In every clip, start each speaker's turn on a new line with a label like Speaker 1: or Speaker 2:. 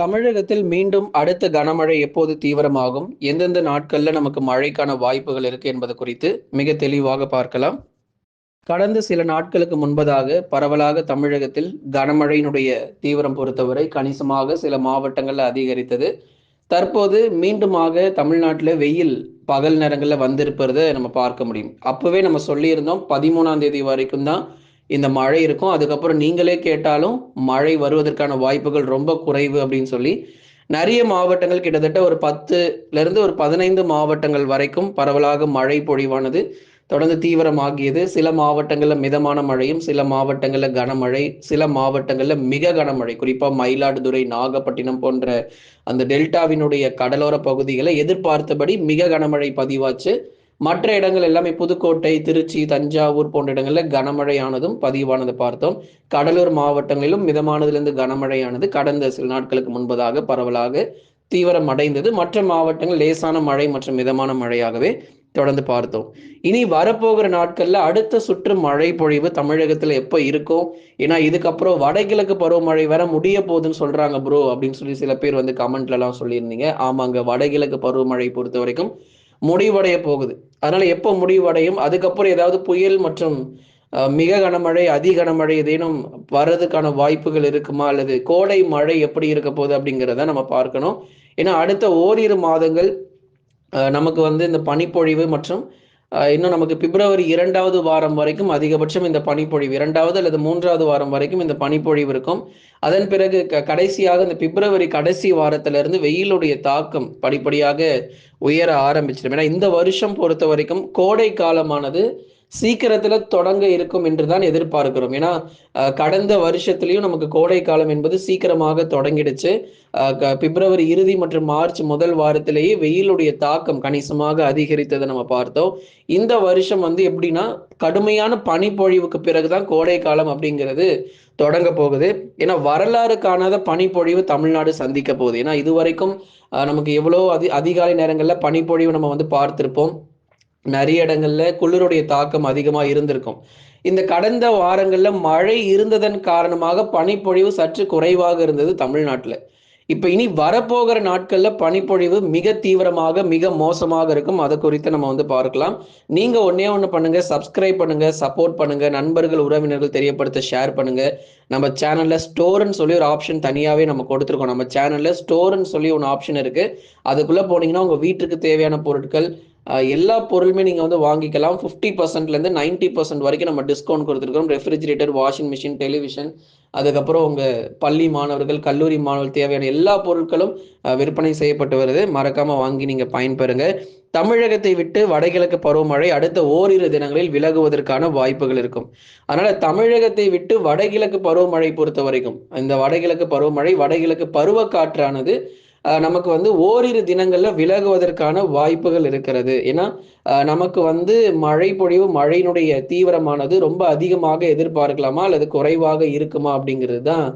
Speaker 1: தமிழகத்தில் மீண்டும் அடுத்த கனமழை எப்போது தீவிரமாகும் எந்தெந்த நாட்கள்ல நமக்கு மழைக்கான வாய்ப்புகள் இருக்கு என்பது குறித்து மிக தெளிவாக பார்க்கலாம் கடந்த சில நாட்களுக்கு முன்பதாக பரவலாக தமிழகத்தில் கனமழையினுடைய தீவிரம் பொறுத்தவரை கணிசமாக சில மாவட்டங்கள்ல அதிகரித்தது தற்போது மீண்டுமாக தமிழ்நாட்டில் வெயில் பகல் நேரங்களில் வந்திருப்பதை நம்ம பார்க்க முடியும் அப்பவே நம்ம சொல்லியிருந்தோம் பதிமூணாம் தேதி வரைக்கும் தான் இந்த மழை இருக்கும் அதுக்கப்புறம் நீங்களே கேட்டாலும் மழை வருவதற்கான வாய்ப்புகள் ரொம்ப குறைவு அப்படின்னு சொல்லி நிறைய மாவட்டங்கள் கிட்டத்தட்ட ஒரு பத்துலேருந்து ஒரு பதினைந்து மாவட்டங்கள் வரைக்கும் பரவலாக மழை பொழிவானது தொடர்ந்து தீவிரமாகியது சில மாவட்டங்களில் மிதமான மழையும் சில மாவட்டங்களில் கனமழை சில மாவட்டங்களில் மிக கனமழை குறிப்பாக மயிலாடுதுறை நாகப்பட்டினம் போன்ற அந்த டெல்டாவினுடைய கடலோர பகுதிகளை எதிர்பார்த்தபடி மிக கனமழை பதிவாச்சு மற்ற இடங்கள் எல்லாமே புதுக்கோட்டை திருச்சி தஞ்சாவூர் போன்ற இடங்களில் கனமழையானதும் பதிவானது பார்த்தோம் கடலூர் மாவட்டங்களிலும் மிதமானதிலிருந்து கனமழையானது கடந்த சில நாட்களுக்கு முன்பதாக பரவலாக தீவிரம் அடைந்தது மற்ற மாவட்டங்கள் லேசான மழை மற்றும் மிதமான மழையாகவே தொடர்ந்து பார்த்தோம் இனி வரப்போகிற நாட்கள்ல அடுத்த சுற்று மழை பொழிவு தமிழகத்துல எப்ப இருக்கும் ஏன்னா இதுக்கப்புறம் வடகிழக்கு பருவமழை வர முடிய போகுதுன்னு சொல்றாங்க ப்ரோ அப்படின்னு சொல்லி சில பேர் வந்து கமெண்ட்ல எல்லாம் சொல்லியிருந்தீங்க ஆமாங்க வடகிழக்கு பருவமழை பொறுத்த வரைக்கும் முடிவடைய போகுது அதனால எப்போ முடிவடையும் அதுக்கப்புறம் ஏதாவது புயல் மற்றும் மிக கனமழை அதி கனமழை ஏதேனும் வர்றதுக்கான வாய்ப்புகள் இருக்குமா அல்லது கோடை மழை எப்படி இருக்க போகுது அப்படிங்கிறத நம்ம பார்க்கணும் ஏன்னா அடுத்த ஓரிரு மாதங்கள் நமக்கு வந்து இந்த பனிப்பொழிவு மற்றும் இன்னும் நமக்கு பிப்ரவரி இரண்டாவது வாரம் வரைக்கும் அதிகபட்சம் இந்த பனிப்பொழிவு இரண்டாவது அல்லது மூன்றாவது வாரம் வரைக்கும் இந்த பனிப்பொழிவு இருக்கும் அதன் பிறகு கடைசியாக இந்த பிப்ரவரி கடைசி வாரத்திலிருந்து வெயிலுடைய தாக்கம் படிப்படியாக உயர ஆரம்பிச்சிடும் ஏன்னா இந்த வருஷம் பொறுத்த வரைக்கும் கோடை காலமானது சீக்கிரத்தில் தொடங்க இருக்கும் என்று தான் எதிர்பார்க்கிறோம் ஏன்னா கடந்த வருஷத்துலயும் நமக்கு கோடை காலம் என்பது சீக்கிரமாக தொடங்கிடுச்சு பிப்ரவரி இறுதி மற்றும் மார்ச் முதல் வாரத்திலேயே வெயிலுடைய தாக்கம் கணிசமாக அதிகரித்ததை நம்ம பார்த்தோம் இந்த வருஷம் வந்து எப்படின்னா கடுமையான பனிப்பொழிவுக்கு பிறகுதான் கோடை காலம் அப்படிங்கிறது தொடங்க போகுது ஏன்னா வரலாறு காணாத பனிப்பொழிவு தமிழ்நாடு சந்திக்க போகுது ஏன்னா இதுவரைக்கும் நமக்கு எவ்வளோ அதி அதிகாலை நேரங்களில் பனிப்பொழிவு நம்ம வந்து பார்த்திருப்போம் நிறைய இடங்கள்ல குளிருடைய தாக்கம் அதிகமா இருந்திருக்கும் இந்த கடந்த வாரங்கள்ல மழை இருந்ததன் காரணமாக பனிப்பொழிவு சற்று குறைவாக இருந்தது தமிழ்நாட்டுல இப்ப இனி வரப்போகிற நாட்கள்ல பனிப்பொழிவு மிக தீவிரமாக மிக மோசமாக இருக்கும் அதை குறித்து நம்ம வந்து பார்க்கலாம் நீங்க ஒன்னே ஒன்று பண்ணுங்க சப்ஸ்கிரைப் பண்ணுங்க சப்போர்ட் பண்ணுங்க நண்பர்கள் உறவினர்கள் தெரியப்படுத்த ஷேர் பண்ணுங்க நம்ம சேனல்ல ஸ்டோர்னு சொல்லி ஒரு ஆப்ஷன் தனியாவே நம்ம கொடுத்துருக்கோம் நம்ம சேனல்ல ஸ்டோர்னு சொல்லி ஒன்று ஆப்ஷன் இருக்கு அதுக்குள்ள போனீங்கன்னா உங்க வீட்டுக்கு தேவையான பொருட்கள் எல்லா பொருளுமே நீங்கள் வந்து வாங்கிக்கலாம் ஃபிஃப்டி பர்சன்ட்லேருந்து நைன்ட்டி பர்சன்ட் வரைக்கும் நம்ம டிஸ்கவுண்ட் கொடுத்துருக்கோம் ரெஃப்ரிஜிரேட்டர் வாஷிங் மிஷின் டெலிவிஷன் அதுக்கப்புறம் உங்கள் பள்ளி மாணவர்கள் கல்லூரி மாணவர்கள் தேவையான எல்லா பொருட்களும் விற்பனை செய்யப்பட்டு வருது மறக்காமல் வாங்கி நீங்கள் பயன்பெறுங்க தமிழகத்தை விட்டு வடகிழக்கு பருவமழை அடுத்த ஓரிரு தினங்களில் விலகுவதற்கான வாய்ப்புகள் இருக்கும் அதனால தமிழகத்தை விட்டு வடகிழக்கு பருவமழை பொறுத்த வரைக்கும் இந்த வடகிழக்கு பருவமழை வடகிழக்கு பருவ காற்றானது நமக்கு வந்து ஓரிரு தினங்கள்ல விலகுவதற்கான வாய்ப்புகள் இருக்கிறது ஏன்னா நமக்கு வந்து மழை பொழிவு மழையினுடைய தீவிரமானது ரொம்ப அதிகமாக எதிர்பார்க்கலாமா அல்லது குறைவாக இருக்குமா அப்படிங்கிறது தான்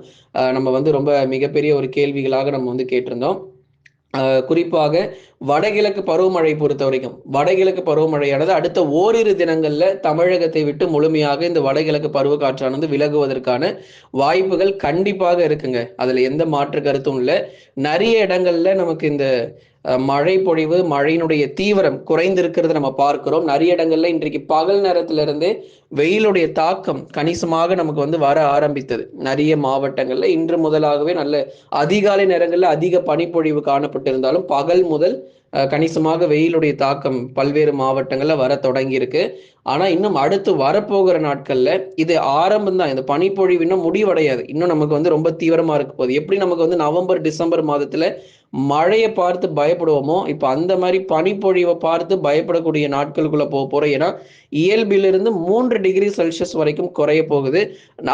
Speaker 1: நம்ம வந்து ரொம்ப மிகப்பெரிய ஒரு கேள்விகளாக நம்ம வந்து கேட்டிருந்தோம் குறிப்பாக வடகிழக்கு பருவமழை பொறுத்த வரைக்கும் வடகிழக்கு பருவமழையானது அடுத்த ஓரிரு தினங்களில் தமிழகத்தை விட்டு முழுமையாக இந்த வடகிழக்கு பருவ காற்றானது விலகுவதற்கான வாய்ப்புகள் கண்டிப்பாக இருக்குங்க அதில் எந்த மாற்று கருத்தும் இல்லை நிறைய இடங்கள்ல நமக்கு இந்த மழை பொழிவு மழையினுடைய தீவிரம் குறைந்திருக்கிறது நம்ம பார்க்கிறோம் நிறைய இடங்கள்ல இன்றைக்கு பகல் நேரத்திலிருந்தே வெயிலுடைய தாக்கம் கணிசமாக நமக்கு வந்து வர ஆரம்பித்தது நிறைய மாவட்டங்கள்ல இன்று முதலாகவே நல்ல அதிகாலை நேரங்களில் அதிக பனிப்பொழிவு காணப்பட்டிருந்தாலும் பகல் முதல் கணிசமாக வெயிலுடைய தாக்கம் பல்வேறு மாவட்டங்களில் வர தொடங்கியிருக்கு ஆனால் இன்னும் அடுத்து வரப்போகிற நாட்களில் இது ஆரம்பம் தான் இந்த பனிப்பொழிவு இன்னும் முடிவடையாது இன்னும் நமக்கு வந்து ரொம்ப தீவிரமாக இருக்க போகுது எப்படி நமக்கு வந்து நவம்பர் டிசம்பர் மாதத்தில் மழையை பார்த்து பயப்படுவோமோ இப்போ அந்த மாதிரி பனிப்பொழிவை பார்த்து பயப்படக்கூடிய நாட்களுக்குள்ளே போக போகிறோம் ஏன்னா இயல்பிலிருந்து மூன்று டிகிரி செல்சியஸ் வரைக்கும் குறைய போகுது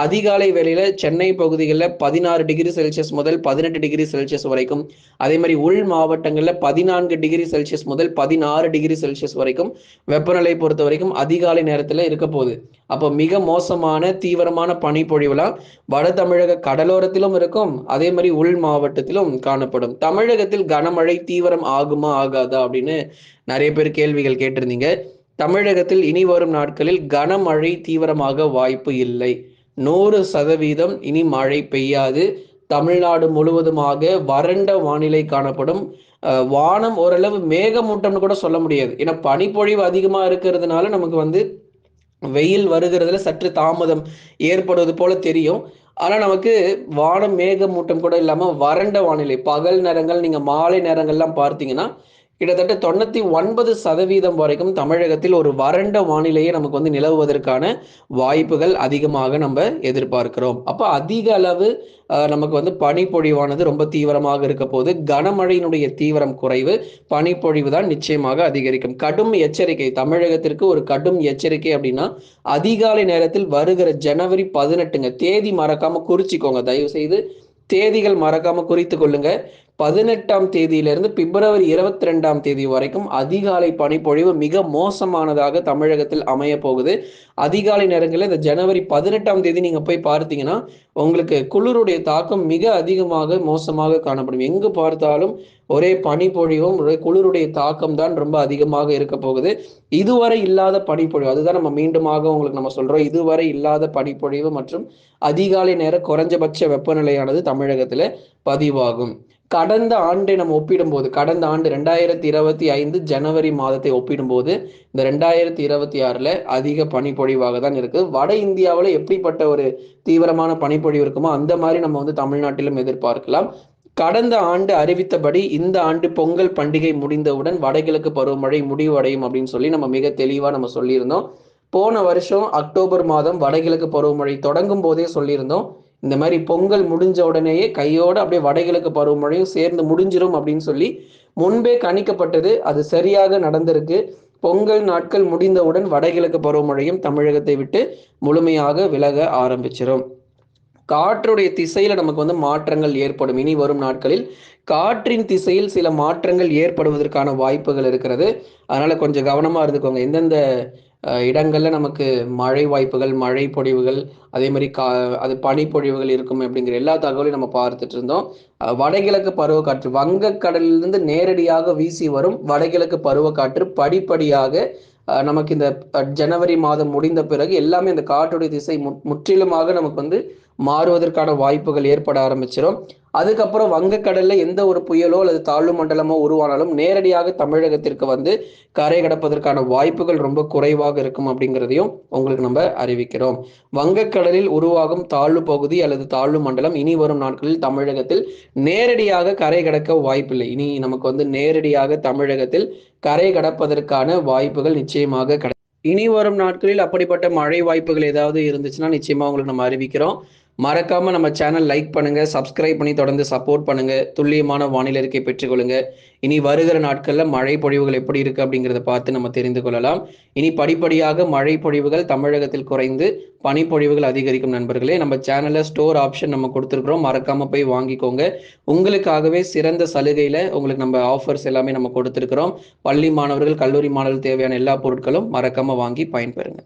Speaker 1: அதிகாலை வேளையில் சென்னை பகுதிகளில் பதினாறு டிகிரி செல்சியஸ் முதல் பதினெட்டு டிகிரி செல்சியஸ் வரைக்கும் அதே மாதிரி உள் மாவட்டங்களில் பதினான்கு டிகிரி செல்சியஸ் முதல் பதினாறு டிகிரி செல்சியஸ் வரைக்கும் வெப்பநிலை பொறுத்த வரைக்கும் அதிகாலை நேரத்தில் இருக்க போகுது அப்போ மிக மோசமான தீவிரமான பனிப்பொழிவுலாம் வட தமிழக கடலோரத்திலும் இருக்கும் அதே மாதிரி உள் மாவட்டத்திலும் காணப்படும் தமிழகத்தில் கனமழை தீவிரம் ஆகுமா ஆகாதா அப்படின்னு நிறைய பேர் கேள்விகள் கேட்டிருந்தீங்க தமிழகத்தில் இனி வரும் நாட்களில் கனமழை தீவிரமாக வாய்ப்பு இல்லை நூறு சதவீதம் இனி மழை பெய்யாது தமிழ்நாடு முழுவதுமாக வறண்ட வானிலை காணப்படும் வானம் ஓரளவு மேகமூட்டம்னு கூட சொல்ல முடியாது ஏன்னா பனிப்பொழிவு அதிகமாக இருக்கிறதுனால நமக்கு வந்து வெயில் வருகிறதுல சற்று தாமதம் ஏற்படுவது போல தெரியும் ஆனால் நமக்கு வானம் மேகமூட்டம் கூட இல்லாமல் வறண்ட வானிலை பகல் நேரங்கள் நீங்கள் மாலை நேரங்கள்லாம் பார்த்தீங்கன்னா கிட்டத்தட்ட தொண்ணூற்றி ஒன்பது சதவீதம் வரைக்கும் தமிழகத்தில் ஒரு வறண்ட வானிலையை நமக்கு வந்து நிலவுவதற்கான வாய்ப்புகள் அதிகமாக நம்ம எதிர்பார்க்கிறோம் அப்போ அதிக அளவு நமக்கு வந்து பனிப்பொழிவானது ரொம்ப தீவிரமாக இருக்க போது கனமழையினுடைய தீவிரம் குறைவு பனிப்பொழிவு தான் நிச்சயமாக அதிகரிக்கும் கடும் எச்சரிக்கை தமிழகத்திற்கு ஒரு கடும் எச்சரிக்கை அப்படின்னா அதிகாலை நேரத்தில் வருகிற ஜனவரி பதினெட்டுங்க தேதி மறக்காம குறிச்சிக்கோங்க தயவு செய்து தேதிகள் மறக்காம குறித்து கொள்ளுங்க பதினெட்டாம் தேதியிலிருந்து பிப்ரவரி இருபத்தி ரெண்டாம் தேதி வரைக்கும் அதிகாலை பனிப்பொழிவு மிக மோசமானதாக தமிழகத்தில் அமைய போகுது அதிகாலை நேரங்களில் இந்த ஜனவரி பதினெட்டாம் தேதி நீங்கள் போய் பார்த்தீங்கன்னா உங்களுக்கு குளிருடைய தாக்கம் மிக அதிகமாக மோசமாக காணப்படும் எங்கு பார்த்தாலும் ஒரே பனிப்பொழிவும் குளிருடைய தாக்கம் தான் ரொம்ப அதிகமாக இருக்க போகுது இதுவரை இல்லாத பனிப்பொழிவு அதுதான் நம்ம மீண்டுமாக உங்களுக்கு நம்ம சொல்றோம் இதுவரை இல்லாத பனிப்பொழிவு மற்றும் அதிகாலை நேர குறைஞ்சபட்ச வெப்பநிலையானது தமிழகத்தில் பதிவாகும் கடந்த ஆண்டை நம்ம ஒப்பிடும்போது கடந்த ஆண்டு ரெண்டாயிரத்தி இருபத்தி ஐந்து ஜனவரி மாதத்தை ஒப்பிடும்போது இந்த ரெண்டாயிரத்தி இருபத்தி ஆறில் அதிக பனிப்பொழிவாக தான் இருக்குது வட இந்தியாவில் எப்படிப்பட்ட ஒரு தீவிரமான பனிப்பொழிவு இருக்குமோ அந்த மாதிரி நம்ம வந்து தமிழ்நாட்டிலும் எதிர்பார்க்கலாம் கடந்த ஆண்டு அறிவித்தபடி இந்த ஆண்டு பொங்கல் பண்டிகை முடிந்தவுடன் வடகிழக்கு பருவமழை முடிவடையும் அப்படின்னு சொல்லி நம்ம மிக தெளிவாக நம்ம சொல்லியிருந்தோம் போன வருஷம் அக்டோபர் மாதம் வடகிழக்கு பருவமழை தொடங்கும் போதே சொல்லியிருந்தோம் இந்த மாதிரி பொங்கல் முடிஞ்ச உடனேயே கையோடு அப்படியே வடகிழக்கு பருவமழையும் சேர்ந்து முடிஞ்சிடும் அப்படின்னு சொல்லி முன்பே கணிக்கப்பட்டது அது சரியாக நடந்திருக்கு பொங்கல் நாட்கள் முடிந்தவுடன் வடகிழக்கு பருவமழையும் தமிழகத்தை விட்டு முழுமையாக விலக ஆரம்பிச்சிடும் காற்றுடைய திசையில் நமக்கு வந்து மாற்றங்கள் ஏற்படும் இனி வரும் நாட்களில் காற்றின் திசையில் சில மாற்றங்கள் ஏற்படுவதற்கான வாய்ப்புகள் இருக்கிறது அதனால கொஞ்சம் கவனமாக இருந்துக்கோங்க எந்தெந்த இடங்களில் நமக்கு மழை வாய்ப்புகள் மழை பொழிவுகள் அதே மாதிரி கா அது பனிப்பொழிவுகள் இருக்கும் அப்படிங்கிற எல்லா தகவலையும் நம்ம பார்த்துட்டு இருந்தோம் வடகிழக்கு பருவக்காற்று வங்கக்கடலிலிருந்து நேரடியாக வீசி வரும் வடகிழக்கு பருவக்காற்று படிப்படியாக நமக்கு இந்த ஜனவரி மாதம் முடிந்த பிறகு எல்லாமே இந்த காற்றுடைய திசை முற்றிலுமாக நமக்கு வந்து மாறுவதற்கான வாய்ப்புகள் ஏற்பட ஆரம்பிச்சிடும் அதுக்கப்புறம் வங்கக்கடல்ல எந்த ஒரு புயலோ அல்லது தாழ்வு மண்டலமோ உருவானாலும் நேரடியாக தமிழகத்திற்கு வந்து கரை கடப்பதற்கான வாய்ப்புகள் ரொம்ப குறைவாக இருக்கும் அப்படிங்கிறதையும் உங்களுக்கு நம்ம அறிவிக்கிறோம் வங்கக்கடலில் உருவாகும் தாழ்வு பகுதி அல்லது தாழ்வு மண்டலம் இனி வரும் நாட்களில் தமிழகத்தில் நேரடியாக கரை கடக்க வாய்ப்பில்லை இனி நமக்கு வந்து நேரடியாக தமிழகத்தில் கரை கடப்பதற்கான வாய்ப்புகள் நிச்சயமாக கிடை இனி வரும் நாட்களில் அப்படிப்பட்ட மழை வாய்ப்புகள் ஏதாவது இருந்துச்சுன்னா நிச்சயமா உங்களுக்கு நம்ம அறிவிக்கிறோம் மறக்காம நம்ம சேனல் லைக் பண்ணுங்க சப்ஸ்கிரைப் பண்ணி தொடர்ந்து சப்போர்ட் பண்ணுங்க துல்லியமான வானிலை இருக்கை பெற்றுக்கொள்ளுங்க இனி வருகிற நாட்கள்ல மழை பொழிவுகள் எப்படி இருக்கு அப்படிங்கிறத பார்த்து நம்ம தெரிந்து கொள்ளலாம் இனி படிப்படியாக மழை பொழிவுகள் தமிழகத்தில் குறைந்து பனிப்பொழிவுகள் அதிகரிக்கும் நண்பர்களே நம்ம சேனல்ல ஸ்டோர் ஆப்ஷன் நம்ம கொடுத்துருக்குறோம் மறக்காம போய் வாங்கிக்கோங்க உங்களுக்காகவே சிறந்த சலுகையில உங்களுக்கு நம்ம ஆஃபர்ஸ் எல்லாமே நம்ம கொடுத்துருக்குறோம் பள்ளி மாணவர்கள் கல்லூரி மாணவர்கள் தேவையான எல்லா பொருட்களும் மறக்காம வாங்கி பயன்பெறுங்க